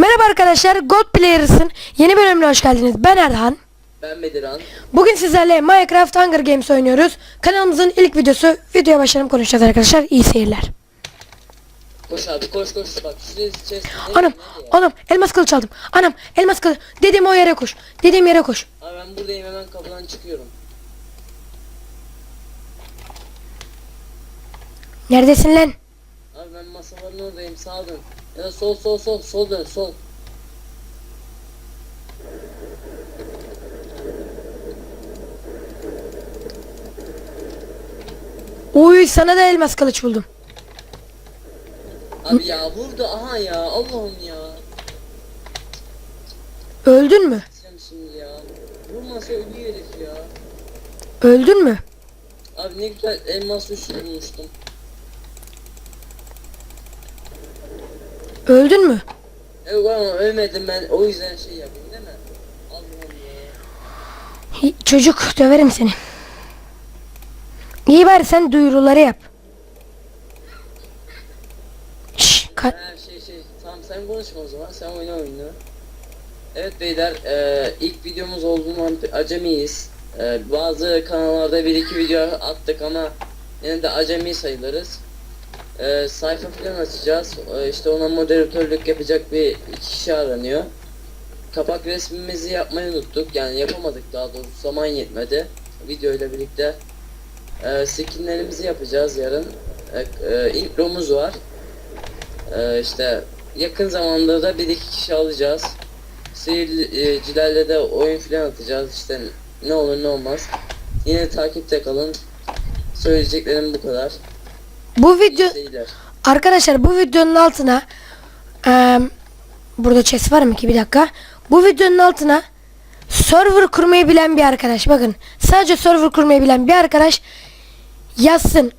Merhaba arkadaşlar, God Players'ın yeni bölümüne hoş geldiniz. Ben Erhan. Ben Bediran. Bugün sizlerle Minecraft Hunger Games oynuyoruz. Kanalımızın ilk videosu. Videoya başlayalım konuşacağız arkadaşlar. İyi seyirler. Koş abi koş koş bak chest. Anam, anam elmas kılıç aldım. Anam elmas kılıç. Dediğim o yere koş. Dediğim yere koş. Abi ben buradayım hemen kapıdan çıkıyorum. Neredesin lan? Abi ben masaların oradayım sağa dön. Ya sol sol sol sol dön sol. Uy sana da elmas kılıç buldum. Abi ya burada aha ya Allah'ım ya. Öldün mü? Şimdi ya. Vurmasa ölüyor herif ya. Öldün mü? Abi ne güzel elmas üstü Öldün mü? Evet ama ölmedim ben o yüzden şey yapayım değil mi? Allah'ım ya. Hi- Çocuk döverim seni. İyi bari sen duyuruları yap. Şşş, Her şey şey tamam sen konuşma o zaman sen oyna oyunu. Evet beyler e, ilk videomuz olduğundan acemiyiz. E, bazı kanallarda bir iki video attık ama yine de acemi sayılırız. E, sayfa falan açacağız. E, işte ona moderatörlük yapacak bir kişi aranıyor. Kapak resmimizi yapmayı unuttuk. Yani yapamadık daha doğrusu zaman yetmedi. Video ile birlikte e, skinlerimizi yapacağız yarın. E, e, intromuz var. Ee, işte yakın zamanda da bir iki kişi alacağız. Seyircilerle de oyun falan atacağız işte ne olur ne olmaz. Yine takipte kalın. Söyleyeceklerim bu kadar. Bu video. Arkadaşlar bu videonun altına eee, burada chest var mı ki bir dakika. Bu videonun altına server kurmayı bilen bir arkadaş bakın sadece server kurmayı bilen bir arkadaş yazsın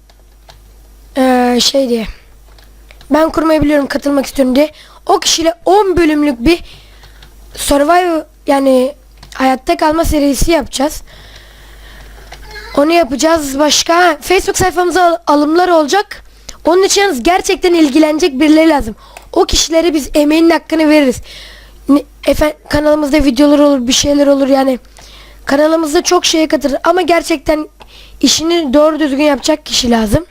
Eee, şey diye ben kurmayı biliyorum katılmak istiyorum diye o kişiyle 10 bölümlük bir survival yani hayatta kalma serisi yapacağız. Onu yapacağız başka. Facebook sayfamıza al- alımlar olacak. Onun için gerçekten ilgilenecek birileri lazım. O kişilere biz emeğinin hakkını veririz. Ne- Efe, kanalımızda videolar olur, bir şeyler olur yani. Kanalımızda çok şeye katılır ama gerçekten işini doğru düzgün yapacak kişi lazım.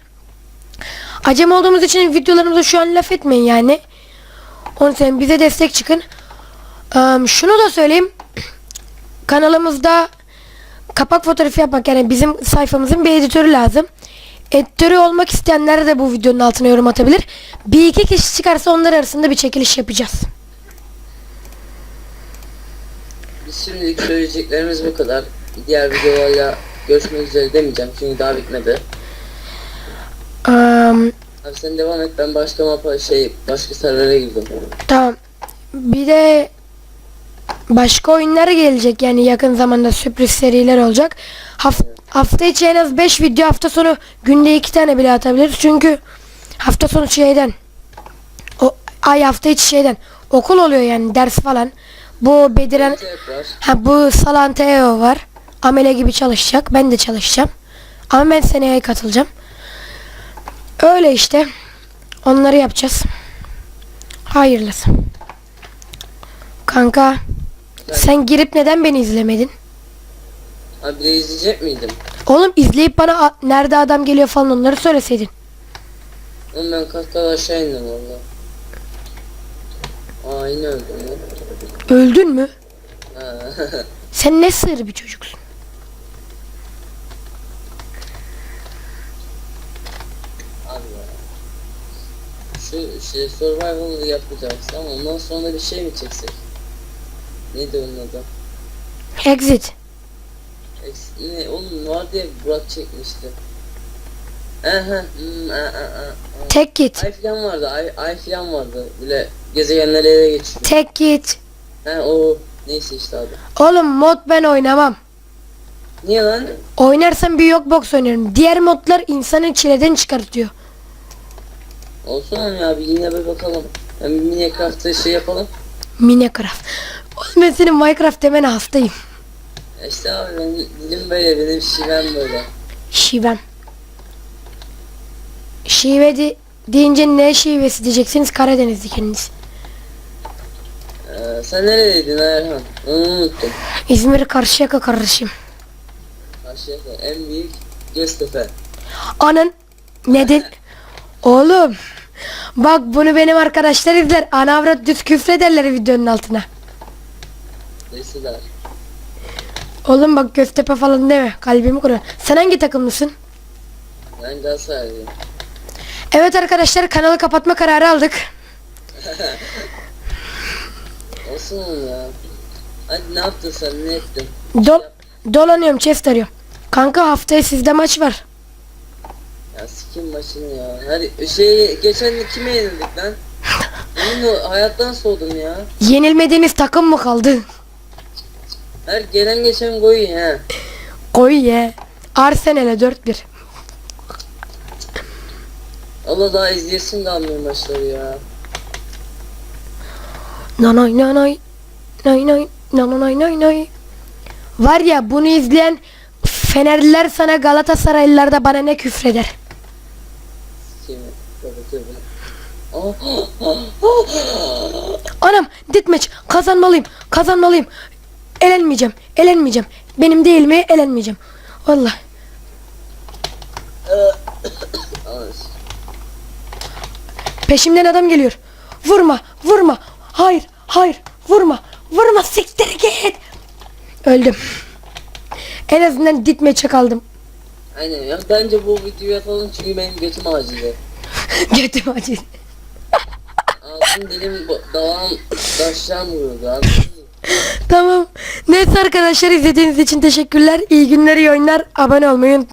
Acem olduğumuz için videolarımıza şu an laf etmeyin yani. Onun için bize destek çıkın. Eee, şunu da söyleyeyim. Kanalımızda kapak fotoğrafı yapmak yani bizim sayfamızın bir editörü lazım. Editörü olmak isteyenler de bu videonun altına yorum atabilir. Bir iki kişi çıkarsa onlar arasında bir çekiliş yapacağız. Biz şimdilik söyleyeceklerimiz bu kadar. Diğer videolarla görüşmek üzere demeyeceğim çünkü daha bitmedi. Eee, Abi sen devam et ben başka mapa şey başka servere girdim. tamam. Bir de başka oyunlar gelecek yani yakın zamanda sürpriz seriler olacak. Haf- hafta içi en az 5 video hafta sonu günde 2 tane bile atabiliriz. Çünkü hafta sonu şeyden o ay hafta içi şeyden okul oluyor yani ders falan. Bu Bediren var. Ha bu Salanteo var. Amele gibi çalışacak. Ben de çalışacağım. Ama ben seneye katılacağım. Öyle işte. Onları yapacağız. Hayırlısı. Kanka sen girip neden beni izlemedin? Abi de izleyecek miydim? Oğlum izleyip bana a- nerede adam geliyor falan onları söyleseydin. Oğlum ben kattan aşağı indim valla. Aa yine öldüm lan. Öldün mü? Ha. Sen ne sığır bir çocuksun. Abi ya. Şu şey survival'ı yapacağız ama ondan sonra bir şey mi çeksek? Neydi onun adı? Exit. Ex- ne oğlum var diye Burak çekmişti. Aha, hmm, a, a, a. Tek git. Ay falan vardı, ay, ay falan vardı. Böyle gezegenleri ele geçiriyor. Tek git. Ha o neyse işte abi. Oğlum mod ben oynamam. Niye lan? Oynarsam bir yok box oynarım. Diğer modlar insanı çileden çıkartıyor. Olsun abi yine bir bakalım. Bir Minecraft'ta şey yapalım. Minecraft. Ben senin Minecraft demene hastayım. İşte abi benim dilim böyle benim şivem böyle. Şivem. Şive de, deyince ne şivesi diyeceksiniz Karadenizli kendiniz. ya. Sen neredeydin Erhan? Onu unuttum. İzmir Karşıyaka kardeşim. Aşağıda en büyük Göztepe. Anın neden? Oğlum. Bak bunu benim arkadaşlar izler. Ana avrat düz küfrederler videonun altına. Deseler. Oğlum bak Göztepe falan deme. Kalbimi kırıyor. Sen hangi takımlısın? Ben Galatasaraylıyım. Evet arkadaşlar kanalı kapatma kararı aldık. Olsun ya. Hadi ne yaptın sen ne ettin? Dol dolanıyorum chest arıyorum. Kanka haftaya sizde maç var. Ya sikim başını ya. Her şey geçen kime yenildik lan? Benim hayattan soğudum ya. Yenilmediğiniz takım mı kaldı? Her gelen geçen gol he. Koy ye. Arsenal'e 4-1. Allah daha izleyesim kalmıyor maçları ya. Nanay nanay. Nay nay. Nanay nay nay. Var ya bunu izleyen Fenerliler sana Galatasaraylılar da bana ne küfreder. Anam ditmeç kazanmalıyım kazanmalıyım. Elenmeyeceğim elenmeyeceğim. Benim değil mi elenmeyeceğim. Vallahi. Al. Peşimden adam geliyor. Vurma, vurma. Hayır, hayır. Vurma, vurma. Siktir git. Öldüm. En azından ditmeçe kaldım. Aynen ya bence bu videoyu atalım çünkü benim götüm acıdı. Götüm acı. Dilim anladın mı? Tamam. Neyse arkadaşlar izlediğiniz için teşekkürler. İyi günler, iyi oyunlar. Abone olmayı unutmayın.